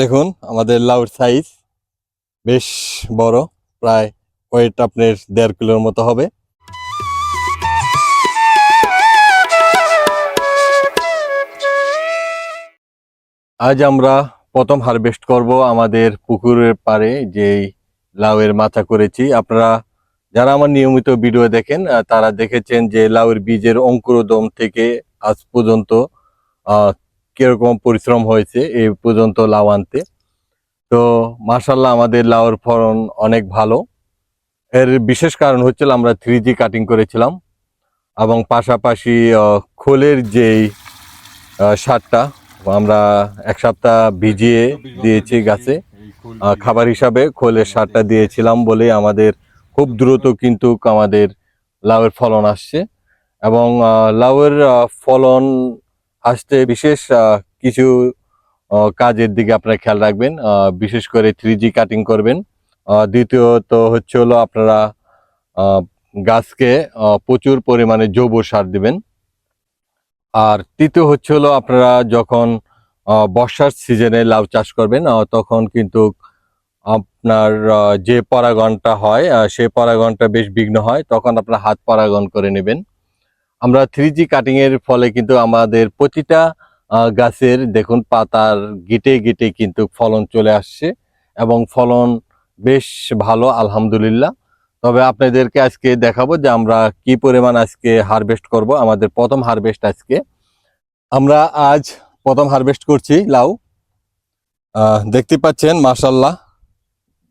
দেখুন, আমাদের লাউর সাইজ বেশ বড়, প্রায় ওয়েট আপনার দেড় কিলোর মতো হবে। আজ আমরা প্রথম হারভেস্ট করব আমাদের পুকুরের পাড়ে, যেই লাউয়ের মাথা করেছি। আপনারা যারা আমার নিয়মিত ভিডিও দেখেন তারা দেখেছেন যে লাউয়ের বীজের অঙ্কুরোদম থেকে আজ পর্যন্ত কীরকম পরিশ্রম হয়েছে এই পর্যন্ত লাউ আনতে। তো মার্শাল্লাহ আমাদের লাউয়ের ফলন অনেক ভালো। এর বিশেষ কারণ হচ্ছিল আমরা থ্রি কাটিং করেছিলাম এবং পাশাপাশি খোলের যেই সারটা আমরা এক সপ্তাহ ভিজিয়ে দিয়েছি গাছে। খাবার হিসাবে খোলের সারটা দিয়েছিলাম বলে আমাদের খুব দ্রুত কিন্তু আমাদের লাউয়ের ফলন আসছে এবং লাউয়ের ফলন আসতে বিশেষ কিছু কাজের দিকে আপনারা খেয়াল রাখবেন। বিশেষ করে থ্রি কাটিং করবেন। দ্বিতীয়ত হচ্ছে হলো আপনারা গাছকে প্রচুর পরিমাণে জৈব সার দিবেন। আর তৃতীয় হচ্ছে হলো আপনারা যখন বর্ষার সিজনে লাউ চাষ করবেন তখন কিন্তু আপনার যে পরাগণটা হয় সেই পরাগণটা বেশ বিঘ্ন হয়, তখন আপনার হাত পরাগণ করে নেবেন। আমরা থ্রি জি কাটিং এর ফলে কিন্তু আমাদের প্রতিটা গাছের দেখুন পাতার গিটে গিটে কিন্তু ফলন চলে আসছে এবং ফলন বেশ ভালো, আলহামদুলিল্লাহ। তবে আপনাদেরকে আজকে দেখাবো যে আমরা কি পরিমাণ আজকে হারভেস্ট করব, আমাদের প্রথম হারভেস্ট আজকে। আমরা আজ প্রথম হারভেস্ট করছি লাউ। দেখতে পাচ্ছেন মাশাল্লাহ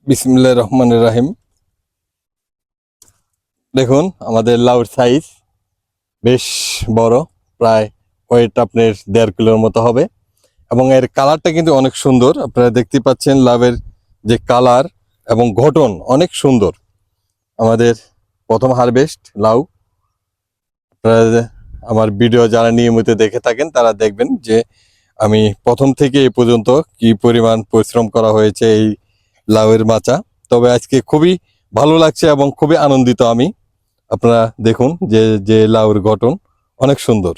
বিসমিল্লাহ রহমান রাহিম। দেখুন, আমাদের লাউর সাইজ বেশ বড়, প্রায় ওয়েট আপনার দেড় কিলোর মতো হবে। এবং এর কালারটা কিন্তু অনেক সুন্দর। আপনারা দেখতে পাচ্ছেন লাভের যে কালার এবং গঠন অনেক সুন্দর। আমাদের প্রথম হারভেস্ট, লাউ। আপনারা আমার ভিডিও যারা নিয়মিত দেখে থাকেন, তারা দেখবেন যে আমি প্রথম থেকে এই পর্যন্ত কি পরিমাণ পরিশ্রম করা হয়েছে এই লাউয়ের মাচা। তবে আজকে খুবই ভালো লাগছে এবং খুবই আনন্দিত আমি। আপনারা দেখুন যে যে লাউর গঠন অনেক সুন্দর।